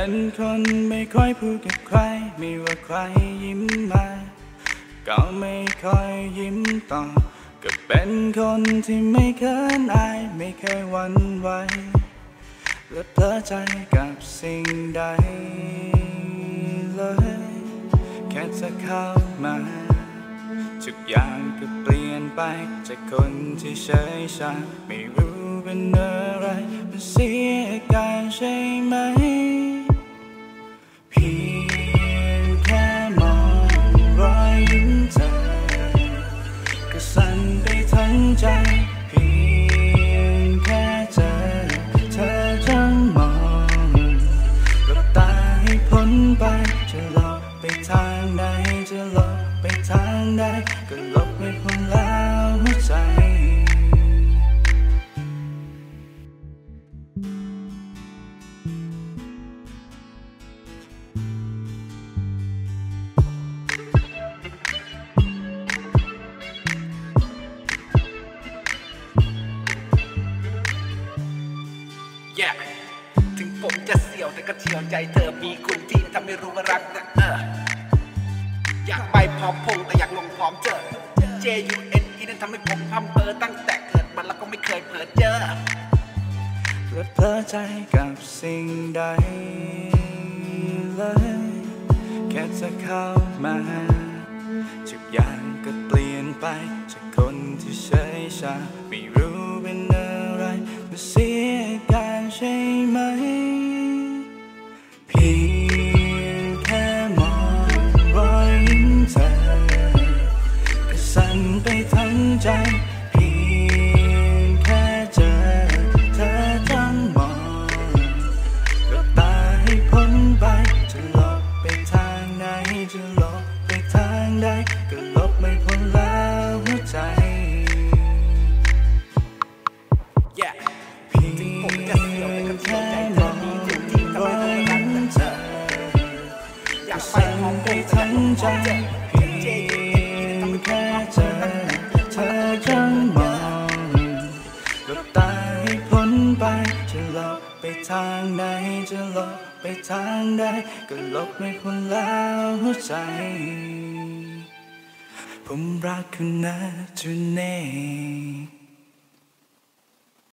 เป็นคนไม่ค่อยพูดกับใคร ไม่ว่าใครยิ้มมา ก็ไม่ค่อยยิ้มตอบก็เป็นคนที่ไม่เขินอาย ไม่เคยหวันไหวและเพลอใจกับสิ่งใดเลย แค่จะเข้ามาทุกอย่างก็เปลี่ยนไปจากคนที่เฉยชาไม่รู้เป็นอะไรมันสีันไปทั้งใจเพียงแค่เจอเธอจ้องมองหลับตาให้พ้นไปจะหลบไปทางไหนจะหลบไปทางใดก็หลบไม่พ้นแล้ว แย่ถึงผมจะเสียวแต่ก็เฉียวใจเธอมีคุณที่ทำให้รู้ว่ารักนะเอออยากไปพร้อมพงแต่อยากลงพร้อมเจอ J U N E นั้นทำให้ผมพัมเปอตั้งแต่เกิดมาแล้วก็ไม่เคยเผลอเจอและเพลอใจกับสิ่งใดเลยแค่จะเข้ามาทุกอย่างก็เปลี่ยนไปจากคนที่เฉยชาไม่รู้เป็นอะไรมาเสีย ไปทั้งใจเพียงแค่เจอเธอจ้องมองหลับตาให้พ้นไปจะหลบไปทางไหนจะหลบไปทางใดก็หลบไม่พ้นแล้วหัวใจ yeah. เพียงแค่มองรอยยิ้มเธอก็สั่งไปทั้งใจเพียง ทางไหนจะหลบไปทางใดก็หลบไม่พ้นแล้วหัวใจ ผมรักคุณนะจุนเน่